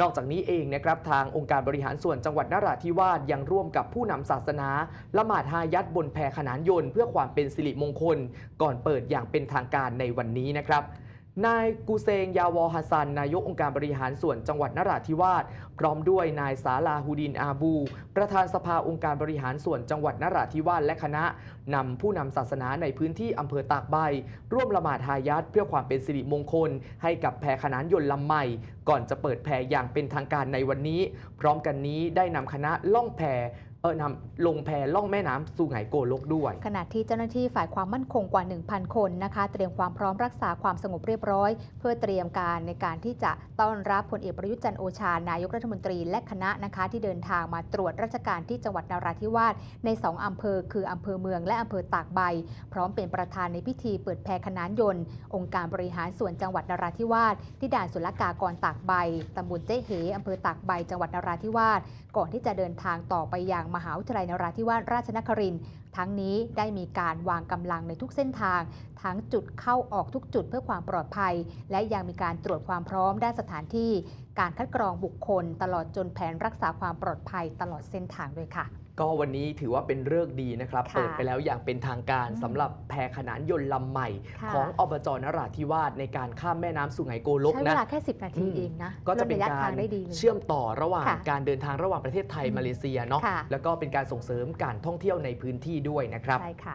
นอกจากนี้เองนะครับทางองค์การบริหารส่วนจังหวัดนราธิวาสยังร่วมกับผู้นำศาสนาละหมาดฮายัดบนแพขนานยนต์ เพื่อความเป็นสิริมงคล ก่อนเปิดอย่างเป็นทางการในวันนี้นะครับ นายกูเซงยาวอฮัสซัน นายกองค์การบริหารส่วนจังหวัดนราธิวาสพร้อมด้วยนายสาลาฮูดินอาบู ประธานสภาองค์การบริหารส่วนจังหวัดนราธิวาสและคณะนำผู้นำศาสนาในพื้นที่อำเภอตากใบ ร่วมละหมาดฮายัดเพื่อความเป็นสิริมงคล ให้กับแพขนานยนต์ลำใหม่ ก่อนจะเปิดแพอย่างเป็นทางการในวันนี้ พร้อมกันนี้ได้นำคณะล่องแพ เออนำลงแพล่องแม่น้ำสู่ไหงโกลกด้วย ขณะที่เจ้าหน้าที่ฝ่ายความมั่นคงกว่า 1,000 คนนะคะ เตรียมความพร้อมรักษาความสงบเรียบร้อย เพื่อเตรียมการในการที่จะต้อนรับพลเอกประยุทธ์จันทร์โอชานายกรัฐมนตรีและคณะนะคะ ที่เดินทางมาตรวจราชการที่จังหวัดนราธิวาสใน 2อำเภอ คืออำเภอเมืองและอำเภอตากใบ พร้อมเป็นประธานในพิธีเปิดแพรขนานยนต์ องค์การบริหารส่วนจังหวัดนราธิวาสที่ด่านศุลกากรตากใบตำบลเจ๊เหอำเภอตากใบจังหวัดนราธิวาสก่อนที่จะเดินทางต่อไปยังมหาวิทยาลัยนราธิวาสราชนครินทร์ ทั้งนี้ได้มีการวางกำลังในทุกเส้นทาง ทั้งจุดเข้าออกทุกจุดเพื่อความปลอดภัย และยังมีการตรวจความพร้อมด้านสถานที่ การคัดกรองบุคคล ตลอดจนแผนรักษาความปลอดภัยตลอดเส้นทางด้วยค่ะก็วันนี้ถือว่าเป็นเรื่องดีนะครับค่ะเปิดไปแล้วอย่างเป็นทางการอืมสำหรับแพขนานยนต์ลำใหม่ค่ะของอบจนราธิวาสในการข้ามแม่น้ำสุไหงโกลกใช้เวนะลาแค่ 10 นาทีอืมเองนะ ก็จะเป็นลดระยการทางได้ดีเลยเชื่อมต่อระหว่างค่ะการเดินทางระหว่างประเทศไทยอืมมาเลเซียเนาะค่ะแล้วก็เป็นการส่งเสริมการท่องเที่ยวในพื้นที่ด้วยนะครับใช่ค่ะ